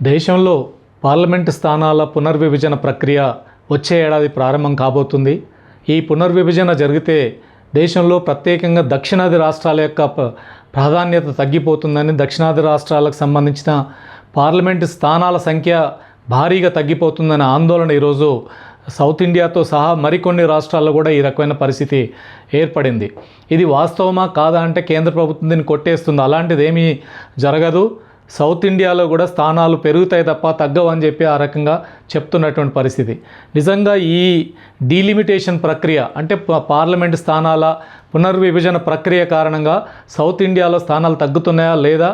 దేశంలో పార్లమెంటు స్థానాల పునర్విభజన ప్రక్రియ వచ్చే ఏడాది ప్రారంభం కాబోతుంది. ఈ పునర్విభజన జరిగితే దేశంలో ప్రత్యేకంగా దక్షిణాది రాష్ట్రాల యొక్క ప్రాధాన్యత తగ్గిపోతుందని దక్షిణాది రాష్ట్రాలకు సంబంధించిన పార్లమెంటు స్థానాల సంఖ్య భారీగా తగ్గిపోతుందనే ఆందోళన ఈరోజు సౌత్ ఇండియాతో సహా మరికొన్ని రాష్ట్రాల్లో కూడా ఈ రకమైన పరిస్థితి ఏర్పడింది. ఇది వాస్తవమా కాదా అంటే కేంద్ర ప్రభుత్వం దీన్ని కొట్టేస్తుంది. అలాంటిది ఏమీ జరగదు. సౌత్ ఇండియాలో కూడా స్థానాలు పెరుగుతాయి తప్ప తగ్గవని చెప్పి ఆ రకంగా చెప్తున్నటువంటి పరిస్థితి. నిజంగా ఈ డీలిమిటేషన్ ప్రక్రియ అంటే పార్లమెంటు స్థానాల పునర్విభజన ప్రక్రియ కారణంగా సౌత్ ఇండియాలో స్థానాలు తగ్గుతున్నాయా లేదా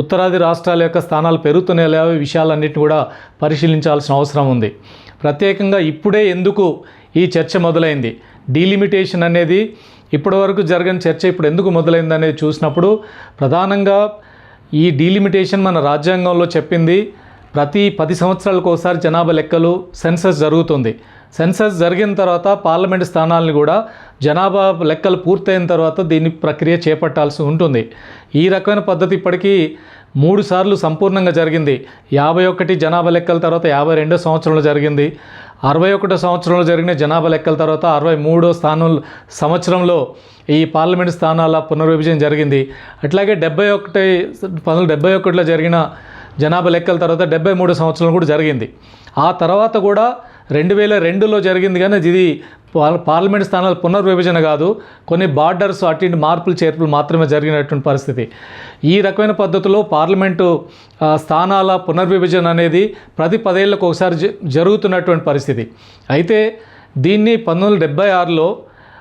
ఉత్తరాది రాష్ట్రాల యొక్క స్థానాలు పెరుగుతున్నాయా లేదా విషయాలన్నింటినీ కూడా పరిశీలించాల్సిన అవసరం ఉంది. ప్రత్యేకంగా ఇప్పుడే ఎందుకు ఈ చర్చ మొదలైంది? డీలిమిటేషన్ అనేది ఇప్పటివరకు జరగని చర్చ ఇప్పుడు ఎందుకు మొదలైంది అనేది చూసినప్పుడు ప్రధానంగా ఈ డీలిమిటేషన్ మన రాజ్యాంగంలో చెప్పింది ప్రతి పది సంవత్సరాలకు ఒకసారి జనాభా లెక్కలు సెన్సస్ జరుగుతుంది. సెన్సస్ జరిగిన తర్వాత పార్లమెంట్ స్థానాలను కూడా జనాభా లెక్కలు పూర్తయిన తర్వాత దీని ప్రక్రియ చేపట్టాల్సి ఉంటుంది. ఈ రకమైన పద్ధతి ఇప్పటికీ మూడు సార్లు సంపూర్ణంగా జరిగింది. యాభై ఒకటి జనాభా లెక్కల తర్వాత యాభై రెండో సంవత్సరంలో జరిగింది. అరవై ఒకటో సంవత్సరంలో జరిగిన జనాభా లెక్కల తర్వాత అరవై మూడో స్థానం సంవత్సరంలో ఈ పార్లమెంట్ స్థానాల పునర్విభజన జరిగింది. అట్లాగే డెబ్బై ఒకటి పంతొమ్మిది డెబ్బై ఒకటిలో జరిగిన జనాభా లెక్కల తర్వాత డెబ్బై మూడో సంవత్సరం కూడా జరిగింది. ఆ తర్వాత కూడా రెండు వేల రెండులో జరిగింది కానీ ఇది పార్- పార్లమెంట్ స్థానాల పునర్విభజన కాదు కొన్ని బార్డర్స్ అటు మార్పులు చేర్పులు మాత్రమే జరిగినటువంటి పరిస్థితి. ఈ రకమైన పద్ధతిలో పార్లమెంటు స్థానాల పునర్విభజన అనేది ప్రతి పదేళ్ళకు ఒకసారి జ- జరుగుతున్నటువంటి పరిస్థితి. అయితే దీన్ని పంతొమ్మిది వందల డెబ్బై ఆరులో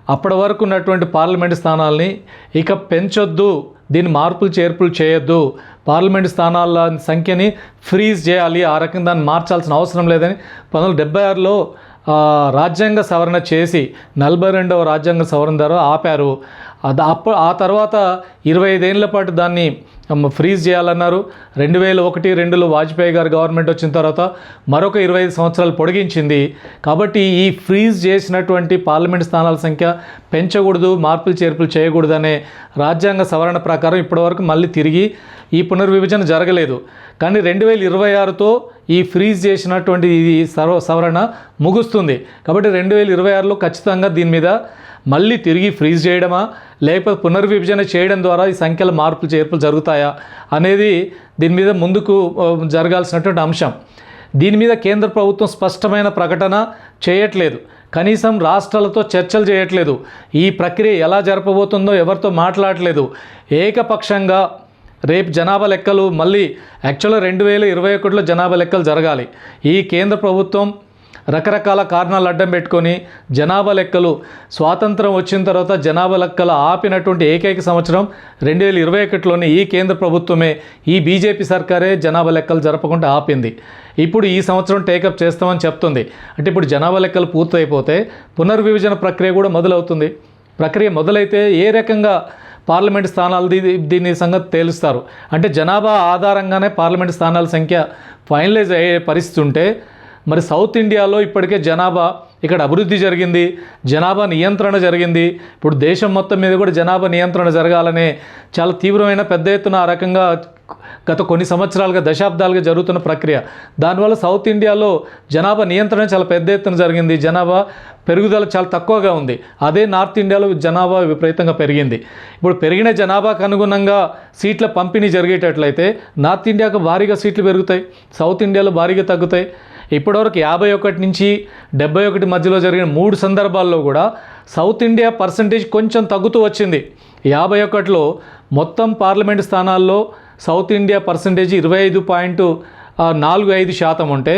అప్పటి వరకు ఉన్నటువంటి పార్లమెంట్ స్థానాల్ని ఇక పెంచొద్దు దీన్ని మార్పులు చేర్పులు చేయొద్దు. పార్లమెంట్ స్థానాల సంఖ్యని ఫ్రీజ్ చేయాలి. ఆ రకంగా దాన్ని మార్చాల్సిన అవసరం లేదని పంతొమ్మిది వందల డెబ్బై ఆరులో రాజ్యాంగ సవరణ చేసి నలభై రెండవ రాజ్యాంగ సవరణ ద్వారా ఆపారు. అది అప్ప ఆ తర్వాత ఇరవై ఐదేళ్ళ పాటు దాన్ని ఫ్రీజ్ చేయాలన్నారు. రెండు వేల ఒకటి రెండులో వాజ్పేయి గారు గవర్నమెంట్ వచ్చిన తర్వాత మరొక ఇరవై ఐదు సంవత్సరాలు పొడిగించింది. కాబట్టి ఈ ఫ్రీజ్ చేసినటువంటి పార్లమెంట్ స్థానాల సంఖ్య పెంచకూడదు మార్పులు చేర్పులు చేయకూడదు అనే రాజ్యాంగ సవరణ ప్రకారం ఇప్పటివరకు మళ్ళీ తిరిగి ఈ పునర్విభజన జరగలేదు. కానీ రెండు వేల ఇరవై ఆరుతో ఈ ఫ్రీజ్ చేసినటువంటి ఇది సర్వ సవరణ ముగుస్తుంది. కాబట్టి రెండు వేల ఇరవై ఆరులో ఖచ్చితంగా దీని మీద మళ్ళీ తిరిగి ఫ్రీజ్ చేయడమా లేకపోతే పునర్విభజన చేయడం ద్వారా ఈ సంఖ్యల మార్పులు చేర్పులు జరుగుతాయా అనేది దీని మీద ముందుకు జరగాల్సినటువంటి అంశం. దీని మీద కేంద్ర ప్రభుత్వం స్పష్టమైన ప్రకటన చేయట్లేదు. కనీసం రాష్ట్రాలతో చర్చలు చేయట్లేదు. ఈ ప్రక్రియ ఎలా జరపబోతుందో ఎవరితో మాట్లాడట్లేదు ఏకపక్షంగా రేపు జనాభా లెక్కలు మళ్ళీ యాక్చువల్గా రెండు వేల ఇరవై ఒకటిలో జనాభా లెక్కలు జరగాలి. ఈ కేంద్ర ప్రభుత్వం రకరకాల కారణాలు అడ్డం పెట్టుకొని జనాభా లెక్కలు స్వాతంత్రం వచ్చిన తర్వాత జనాభా లెక్కలు ఆపినటువంటి ఏకైక సంవత్సరం రెండు వేల ఇరవై ఒకటిలోనే ఈ కేంద్ర ప్రభుత్వమే ఈ బీజేపీ సర్కారే జనాభా లెక్కలు జరపకుండా ఆపింది. ఇప్పుడు ఈ సంవత్సరం టేకప్ చేస్తామని చెప్తుంది. అంటే ఇప్పుడు జనాభా లెక్కలు పూర్తయిపోతే పునర్విభజన ప్రక్రియ కూడా మొదలవుతుంది. ప్రక్రియ మొదలైతే ఏ రకంగా పార్లమెంట్ స్థానాలు దీ- దీని సంగతి తేలుస్తారు. అంటే జనాభా ఆధారంగానే పార్లమెంట్ స్థానాల సంఖ్య ఫైనలైజ్ అయ్యే పరిస్థితి ఉంటే మరి సౌత్ ఇండియాలో ఇప్పటికే జనాభా ఇక్కడ అభివృద్ధి జరిగింది జనాభా నియంత్రణ జరిగింది. ఇప్పుడు దేశం మొత్తం మీద కూడా జనాభా నియంత్రణ జరగాలనే చాలా తీవ్రమైన పెద్ద ఎత్తున ఆ రకంగా గత కొన్ని సంవత్సరాలుగా దశాబ్దాలుగా జరుగుతున్న ప్రక్రియ. దానివల్ల సౌత్ ఇండియాలో జనాభా నియంత్రణ చాలా పెద్ద ఎత్తున జరిగింది. జనాభా పెరుగుదల చాలా తక్కువగా ఉంది. అదే నార్త్ ఇండియాలో జనాభా విపరీతంగా పెరిగింది. ఇప్పుడు పెరిగిన జనాభాకు అనుగుణంగా సీట్ల పంపిణీ జరిగేటట్లయితే నార్త్ ఇండియాకు భారీగా సీట్లు పెరుగుతాయి. సౌత్ ఇండియాలో భారీగా తగ్గుతాయి. ఇప్పటివరకు యాభై ఒకటి నుంచి డెబ్బై ఒకటి మధ్యలో జరిగిన మూడు సందర్భాల్లో కూడా సౌత్ ఇండియా పర్సంటేజ్ కొంచెం తగ్గుతూ వచ్చింది. యాభై ఒకటిలో మొత్తం పార్లమెంట్ స్థానాల్లో సౌత్ ఇండియా పర్సంటేజ్ ఇరవై ఐదు పాయింట్ నాలుగు ఐదు శాతం ఉంటే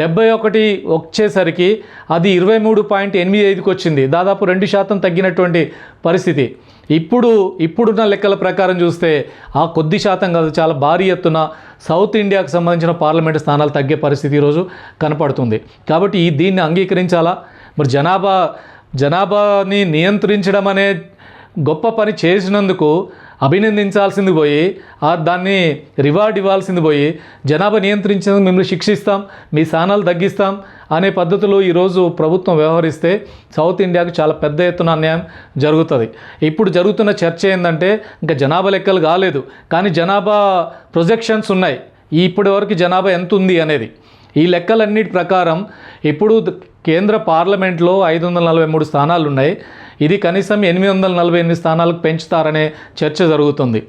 డెబ్బై ఒకటి వచ్చేసరికి అది ఇరవై మూడు పాయింట్ ఎనిమిది ఐదుకి వచ్చింది. దాదాపు రెండు శాతం తగ్గినటువంటి పరిస్థితి. ఇప్పుడు ఇప్పుడున్న లెక్కల ప్రకారం చూస్తే ఆ కొద్ది శాతం కాదు చాలా భారీ ఎత్తున సౌత్ ఇండియాకు సంబంధించిన పార్లమెంట్ స్థానాలు తగ్గే పరిస్థితి ఈరోజు కనపడుతుంది. కాబట్టి ఈ దీన్ని అంగీకరించాలా? మరి జనాభా జనాభాని నియంత్రించడం అనే గొప్ప పని చేసినందుకు అభినందించాల్సింది పోయి ఆ దాన్ని రివార్డ్ ఇవ్వాల్సింది పోయి జనాభా నియంత్రించేందుకు మిమ్మల్ని శిక్షిస్తాం మీ స్థానాలు తగ్గిస్తాం అనే పద్ధతిలో ఈరోజు ప్రభుత్వం వ్యవహరిస్తే సౌత్ ఇండియాకు చాలా పెద్ద ఎత్తున అన్యాయం జరుగుతుంది. ఇప్పుడు జరుగుతున్న చర్చ ఏంటంటే ఇంకా జనాభా లెక్కలు కాలేదు కానీ జనాభా ప్రొజెక్షన్స్ ఉన్నాయి. ఇప్పటి వరకు జనాభా ఎంత ఉంది అనేది. ఈ లెక్కలన్నిటి ప్రకారం ఇప్పుడు కేంద్ర పార్లమెంట్లో ఐదు వందల నలభై మూడు స్థానాలు ఉన్నాయి ఇది కనీసం ఎనిమిది వందల నలభై ఎనిమిది స్థానాలకు పెంచుతారనే చర్చ జరుగుతుంది.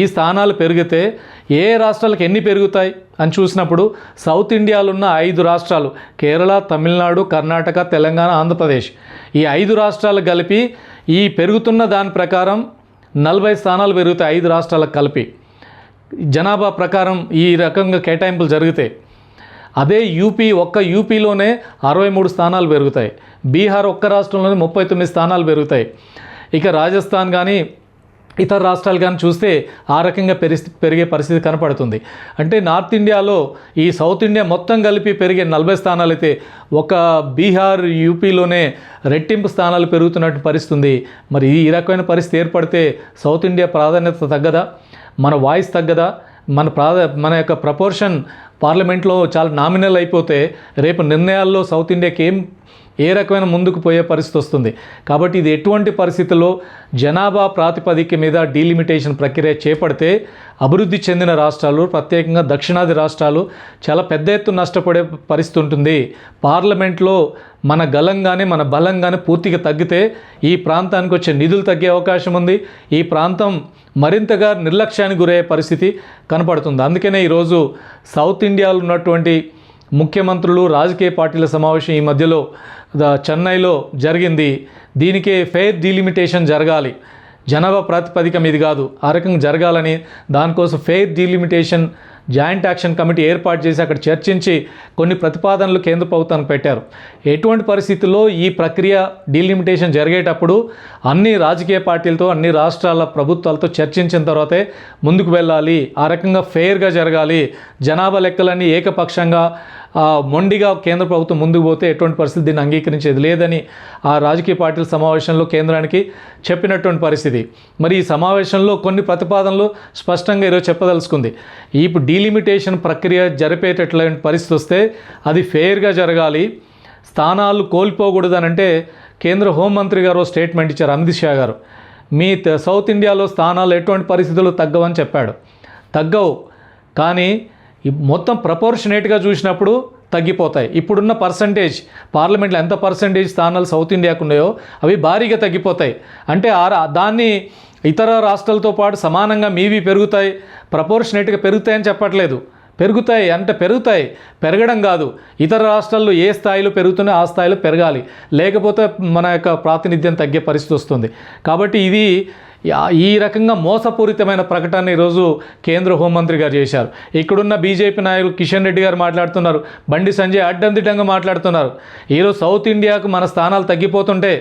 ఈ స్థానాలు పెరిగితే ఏ రాష్ట్రాలకు ఎన్ని పెరుగుతాయి అని చూసినప్పుడు సౌత్ ఇండియాలో ఉన్న ఐదు రాష్ట్రాలు కేరళ తమిళనాడు కర్ణాటక తెలంగాణ ఆంధ్రప్రదేశ్. ఈ ఐదు రాష్ట్రాలు కలిపి ఈ పెరుగుతున్న దాని ప్రకారం నలభై స్థానాలు పెరుగుతాయి ఐదు రాష్ట్రాలకు కలిపి. జనాభా ప్రకారం ఈ రకంగా కేటాయింపులు జరుగుతాయి అదే యూపీ ఒక్క యూపీలోనే అరవై మూడు స్థానాలు పెరుగుతాయి. బీహార్ ఒక్క రాష్ట్రంలోనే ముప్పై తొమ్మిది స్థానాలు పెరుగుతాయి. ఇక రాజస్థాన్ కానీ ఇతర రాష్ట్రాలు కానీ చూస్తే ఆ రకంగా పెరి పెరిగే పరిస్థితి కనపడుతుంది. అంటే నార్త్ ఇండియాలో ఈ సౌత్ ఇండియా మొత్తం కలిపి పెరిగే నలభై స్థానాలు అయితే ఒక బీహార్ యూపీలోనే రెట్టింపు స్థానాలు పెరుగుతున్నట్టు పరిస్థితి ఉంది మరి ఈ రకమైన పరిస్థితి ఏర్పడితే సౌత్ ఇండియా ప్రాధాన్యత తగ్గదా? మన వాయిస్ తగ్గదా? మన ప్రాధ మన యొక్క ప్రపోర్షన్ పార్లమెంట్లో చాలా నామినల్ అయిపోతే రేపు నిర్ణయాల్లో సౌత్ ఇండియాకి ఏం ఏ రకమైన ముందుకు పోయే పరిస్థితి వస్తుంది. కాబట్టి ఇది ఎటువంటి పరిస్థితుల్లో జనాభా ప్రాతిపదిక మీద డీలిమిటేషన్ ప్రక్రియ చేపడితే అభివృద్ధి చెందిన రాష్ట్రాలు ప్రత్యేకంగా దక్షిణాది రాష్ట్రాలు చాలా పెద్ద ఎత్తున నష్టపడే పరిస్థితి ఉంటుంది. పార్లమెంట్లో మన గలంగానే మన బలంగానే పూర్తిగా తగ్గితే ఈ ప్రాంతానికి వచ్చే నిధులు తగ్గే అవకాశం ఉంది. ఈ ప్రాంతం మరింతగా నిర్లక్ష్యానికి గురయ్యే పరిస్థితి కనపడుతుంది. అందుకనే ఈరోజు సౌత్ ఇండియాలో ఉన్నటువంటి ముఖ్యమంత్రులు రాజకీయ పార్టీల సమావేశం ఈ మధ్యలో చెన్నైలో జరిగింది. దీనికే ఫెయిర్ డీలిమిటేషన్ జరగాలి. జనాభా ప్రాతిపదిక మీది కాదు. ఆ రకంగా జరగాలని దానికోసం fair delimitation joint action committee ఏర్పాటు చేసి అక్కడ చర్చించి కొన్ని ప్రతిపాదనలు కేంద్ర ప్రభుత్వానికి పెట్టారు. ఎటువంటి పరిస్థితుల్లో ఈ ప్రక్రియ డీలిమిటేషన్ జరిగేటప్పుడు అన్ని రాజకీయ పార్టీలతో అన్ని రాష్ట్రాల ప్రభుత్వాలతో చర్చించిన తర్వాతే ముందుకు వెళ్ళాలి. ఆ రకంగా ఫెయిర్గా జరగాలి. జనాభా లెక్కలన్నీ ఏకపక్షంగా మొండిగా కేంద్ర ప్రభుత్వం ముందుకు పోతే ఎటువంటి పరిస్థితి దీన్ని అంగీకరించేది లేదని ఆ రాజకీయ పార్టీల సమావేశంలో కేంద్రానికి చెప్పినటువంటి పరిస్థితి. మరి ఈ సమావేశంలో కొన్ని ప్రతిపాదనలు స్పష్టంగా ఈరోజు చెప్పదలుచుకుంది. ఇప్పుడు డీలిమిటేషన్ ప్రక్రియ జరిపేటటువంటి పరిస్థితి వస్తే అది ఫెయిర్గా జరగాలి. స్థానాలు కోల్పోకూడదనంటే కేంద్ర హోంమంత్రి గారు స్టేట్మెంట్ ఇచ్చారు అమిత్ షా గారు. మీ త- సౌత్ ఇండియాలో స్థానాలు ఎటువంటి పరిస్థితులు తగ్గవని చెప్పాడు. తగ్గవు. కానీ మొత్తం ప్రపోర్షనేట్గా చూసినప్పుడు తగ్గిపోతాయి. ఇప్పుడున్న పర్సంటేజ్ పార్లమెంట్లో ఎంత పర్సంటేజ్ స్థానాలు సౌత్ ఇండియాకు ఉన్నాయో అవి భారీగా తగ్గిపోతాయి. అంటే ఆ దాన్ని ఇతర రాష్ట్రాలతో పాటు సమానంగా మీవి పెరుగుతాయి. ప్రపోర్షనేట్గా పెరుగుతాయని చెప్పట్లేదు. పెరుగుతాయి అంటే పెరుగుతాయి. పెరగడం కాదు. ఇతర రాష్ట్రాల్లో ఏ స్థాయిలో పెరుగుతున్నాయో ఆ స్థాయిలో పెరగాలి. లేకపోతే మన యొక్క ప్రాతినిధ్యం తగ్గే పరిస్థితి వస్తుంది. కాబట్టి ఇది ఈ రకంగా మోసపూరితమైన ప్రకటన ఈరోజు కేంద్ర హోంమంత్రి గారు చేశారు. ఇక్కడున్న బీజేపీ నాయకులు కిషన్ రెడ్డి గారు మాట్లాడుతున్నారు బండి సంజయ్ అడ్డందిడ్డంగా మాట్లాడుతున్నారు. ఈరోజు సౌత్ ఇండియాకు మన స్థానాలు తగ్గిపోతుంటే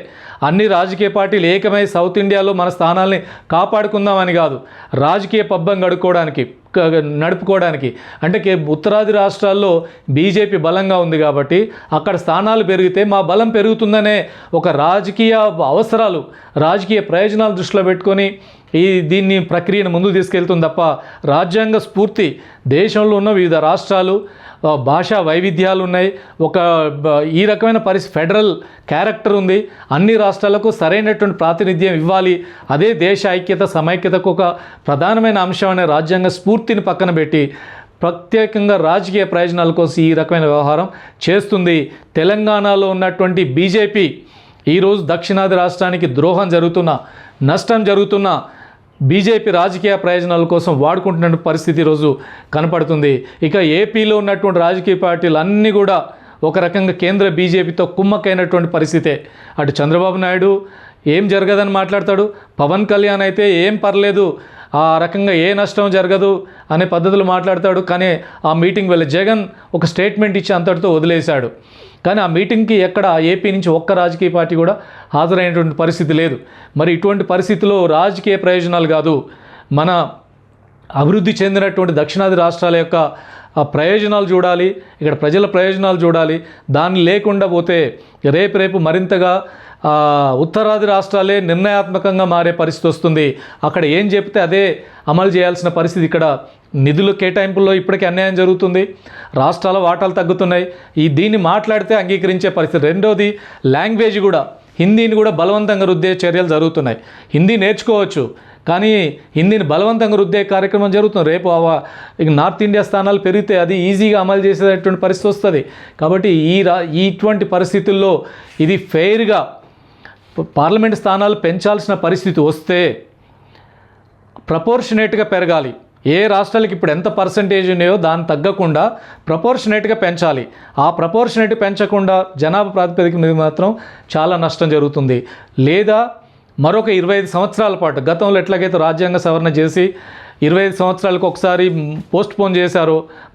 అన్ని రాజకీయ పార్టీలు ఏకమై సౌత్ ఇండియాలో మన స్థానాల్ని కాపాడుకుందామని కాదు రాజకీయ పబ్బం గడుక్కోవడానికి నడుపుకోవడానికి. అంటే ఉత్తరాది రాష్ట్రాల్లో బీజేపీ బలంగా ఉంది కాబట్టి అక్కడ స్థానాలు పెరిగితే మా బలం పెరుగుతుందనే ఒక రాజకీయ అవసరాలు రాజకీయ ప్రయోజనాలు దృష్టిలో పెట్టుకొని ఈ దీన్ని ప్రక్రియను ముందుకు తీసుకెళ్తుంది తప్ప రాజ్యాంగ స్ఫూర్తి దేశంలో ఉన్న వివిధ రాష్ట్రాలు భాషా వైవిధ్యాలు ఉన్నాయి. ఒక ఈ రకమైన పరిస్థితి ఫెడరల్ క్యారెక్టర్ ఉంది. అన్ని రాష్ట్రాలకు సరైనటువంటి ప్రాతినిధ్యం ఇవ్వాలి. అదే దేశ ఐక్యత సమైక్యతకు ఒక ప్రధానమైన అంశం అనే రాజ్యాంగ స్ఫూర్తిని పక్కన పెట్టి ప్రత్యేకంగా రాజకీయ ప్రయోజనాల కోసం ఈ రకమైన వ్యవహారం చేస్తుంది. తెలంగాణలో ఉన్నటువంటి బీజేపీ ఈరోజు దక్షిణాది రాష్ట్రానికి ద్రోహం జరుగుతున్న నష్టం జరుగుతున్న బీజేపీ రాజకీయ ప్రయోజనాల కోసం వాడుకుంటున్న పరిస్థితి ఈరోజు కనపడుతుంది. ఇక ఏపీలో ఉన్నటువంటి రాజకీయ పార్టీలు అన్నీ కూడా ఒక రకంగా కేంద్ర బీజేపీతో కుమ్మక్కైనటువంటి పరిస్థితే. అటు చంద్రబాబు నాయుడు ఏం జరగదని మాట్లాడతాడు? పవన్ కళ్యాణ్ అయితే ఏం పర్లేదు. ఆ రకంగా ఏ నష్టం జరగదు అనే పద్ధతులు మాట్లాడతాడు. కానీ ఆ మీటింగ్ వెళ్ళి జగన్ ఒక స్టేట్మెంట్ ఇచ్చి అంతటితో వదిలేశాడు. కానీ ఆ మీటింగ్కి ఎక్కడ ఏపీ నుంచి ఒక్క రాజకీయ పార్టీ కూడా హాజరైనటువంటి పరిస్థితి లేదు. మరి ఇటువంటి పరిస్థితిలో రాజకీయ ప్రయోజనాలు కాదు. మన అభివృద్ధి చెందినటువంటి దక్షిణాది రాష్ట్రాల యొక్క ఆ ప్రయోజనాలు చూడాలి. ఇక్కడ ప్రజల ప్రయోజనాలు చూడాలి. దాన్ని లేకుండా పోతే రేపు రేపు మరింతగా ఉత్తరాది రాష్ట్రాలే నిర్ణయాత్మకంగా మారే పరిస్థితి వస్తుంది. అక్కడ ఏం చెప్తే అదే అమలు చేయాల్సిన పరిస్థితి ఇక్కడ నిధుల కేటాయింపుల్లో ఇప్పటికీ అన్యాయం జరుగుతుంది. రాష్ట్రాల వాటాలు తగ్గుతున్నాయి. ఈ దీన్ని మాట్లాడితే అంగీకరించే పరిస్థితి. రెండోది లాంగ్వేజ్ కూడా హిందీని కూడా బలవంతంగా రుద్దే చర్యలు జరుగుతున్నాయి. హిందీ నేర్చుకోవచ్చు కానీ హిందీని బలవంతంగా రుద్దే కార్యక్రమం జరుగుతుంది. రేపు ఇక నార్త్ ఇండియా స్థానాలు పెరిగితే అది ఈజీగా అమలు చేసేటటువంటి పరిస్థితి వస్తుంది. కాబట్టి ఈ రా ఇటువంటి పరిస్థితుల్లో ఇది ఫెయిర్గా పార్లమెంట్ స్థానాలు పెంచాల్సిన పరిస్థితి వస్తే ప్రపోర్షనేట్గా పెరగాలి. ఏ రాష్ట్రాలకి ఇప్పుడు ఎంత పర్సంటేజ్ ఉన్నాయో దాన్ని తగ్గకుండా ప్రపోర్షనేట్గా పెంచాలి. ఆ ప్రపోర్షనేట్ పెంచకుండా జనాభా ప్రాతిపదిక మీద మాత్రం చాలా నష్టం జరుగుతుంది. లేదా మరొక ఇరవై ఐదు సంవత్సరాల పాటు గతంలో ఎట్లాగైతే రాజ్యాంగ సవరణ చేసి ఇరవై ఐదు సంవత్సరాలకు ఒకసారి పోస్ట్ పోన్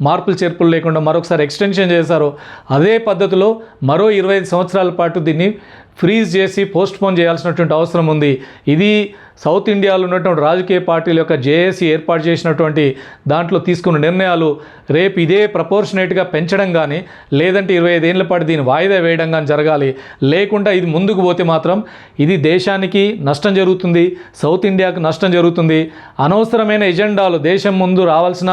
మార్పులు చేర్పులు లేకుండా మరొకసారి ఎక్స్టెన్షన్ చేశారు అదే పద్ధతిలో మరో ఇరవై ఐదు సంవత్సరాల పాటు దీన్ని ఫ్రీజ్ చేసి పోస్ట్ పోన్ చేయాల్సినటువంటి అవసరం ఉంది. ఇది సౌత్ ఇండియాలో ఉన్నటువంటి రాజకీయ పార్టీల యొక్క జేఏసీ ఏర్పాటు చేసినటువంటి దాంట్లో తీసుకున్న నిర్ణయాలు రేపు ఇదే ప్రపోర్షనేట్గా పెంచడం కానీ లేదంటే ఇరవై ఐదేళ్ళ పాటు దీన్ని వాయిదా వేయడం కానీ జరగాలి. లేకుండా ఇది ముందుకు పోతే మాత్రం ఇది దేశానికి నష్టం జరుగుతుంది సౌత్ ఇండియాకు నష్టం జరుగుతుంది. అనవసరమైన ఎజెండాలు దేశం ముందు రావాల్సిన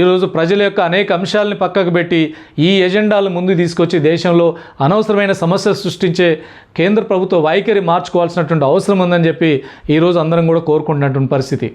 ఈరోజు ప్రజల యొక్క అనేక అంశాలని పక్కకు పెట్టి ఈ ఎజెండాలు ముందు తీసుకొచ్చి దేశంలో అనవసరమైన సమస్య సృష్టించే కేంద్ర ప్రభుత్వ వైఖరి మార్చుకోవాల్సినటువంటి అవసరం ఉందని చెప్పి ఈరోజు అందరం కూడా కోరుకుంటున్నటువంటి పరిస్థితి.